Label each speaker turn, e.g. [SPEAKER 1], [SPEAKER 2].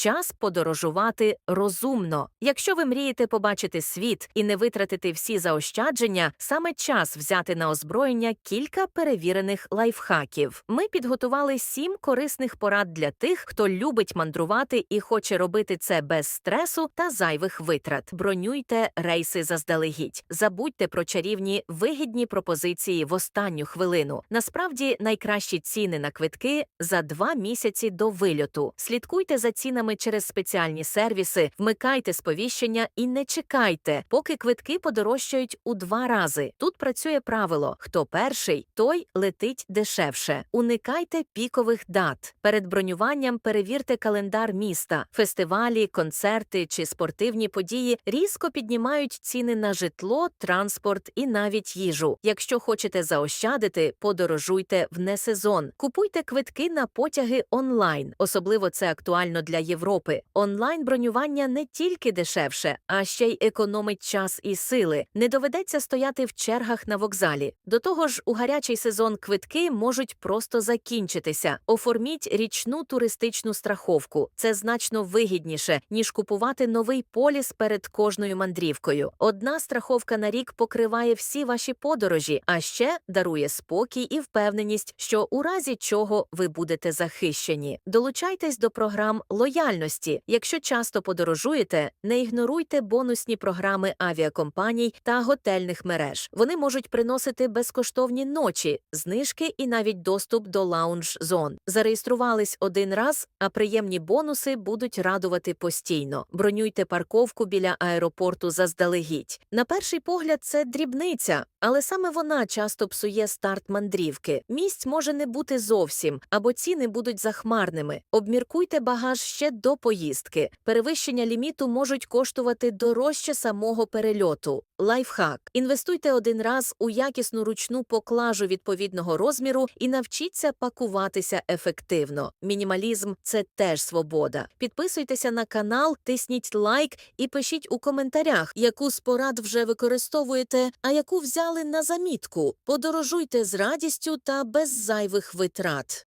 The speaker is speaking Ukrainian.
[SPEAKER 1] Час подорожувати розумно. Якщо ви мрієте побачити світ і не витратити всі заощадження, саме час взяти на озброєння кілька перевірених лайфхаків. Ми підготували сім корисних порад для тих, хто любить мандрувати і хоче робити це без стресу та зайвих витрат. Бронюйте рейси заздалегідь. Забудьте про чарівні вигідні пропозиції в останню хвилину. Насправді найкращі ціни на квитки за два місяці до вильоту. Слідкуйте за цінами через спеціальні сервіси, вмикайте сповіщення і не чекайте, поки квитки подорожчають у два рази. Тут працює правило: хто перший, той летить дешевше. Уникайте пікових дат. Перед бронюванням перевірте календар міста. Фестивалі, концерти чи спортивні події різко піднімають ціни на житло, транспорт і навіть їжу. Якщо хочете заощадити, подорожуйте в несезон. Купуйте квитки на потяги онлайн. Особливо це актуально для Європи. Онлайн бронювання не тільки дешевше, а ще й економить час і сили. Не доведеться стояти в чергах на вокзалі. До того ж, у гарячий сезон квитки можуть просто закінчитися. Оформіть річну туристичну страховку. Це значно вигідніше, ніж купувати новий поліс перед кожною мандрівкою. Одна страховка на рік покриває всі ваші подорожі, а ще дарує спокій і впевненість, що у разі чого ви будете захищені. Долучайтесь до програм лояльності. Якщо часто подорожуєте, не ігноруйте бонусні програми авіакомпаній та готельних мереж. Вони можуть приносити безкоштовні ночі, знижки і навіть доступ до лаунж зон. Зареєструвались один раз, а приємні бонуси будуть радувати постійно. Бронюйте парковку біля аеропорту заздалегідь. На перший погляд, це дрібниця, але саме вона часто псує старт мандрівки. Місць може не бути зовсім, або ціни будуть захмарними. Обміркуйте багаж ще до поїздки. Перевищення ліміту можуть коштувати дорожче самого перельоту. Лайфхак. Інвестуйте один раз у якісну ручну поклажу відповідного розміру і навчіться пакуватися ефективно. Мінімалізм це теж свобода. Підписуйтеся на канал, тисніть лайк і пишіть у коментарях, яку з порад вже використовуєте, а яку взяли на замітку. Подорожуйте з радістю та без зайвих витрат.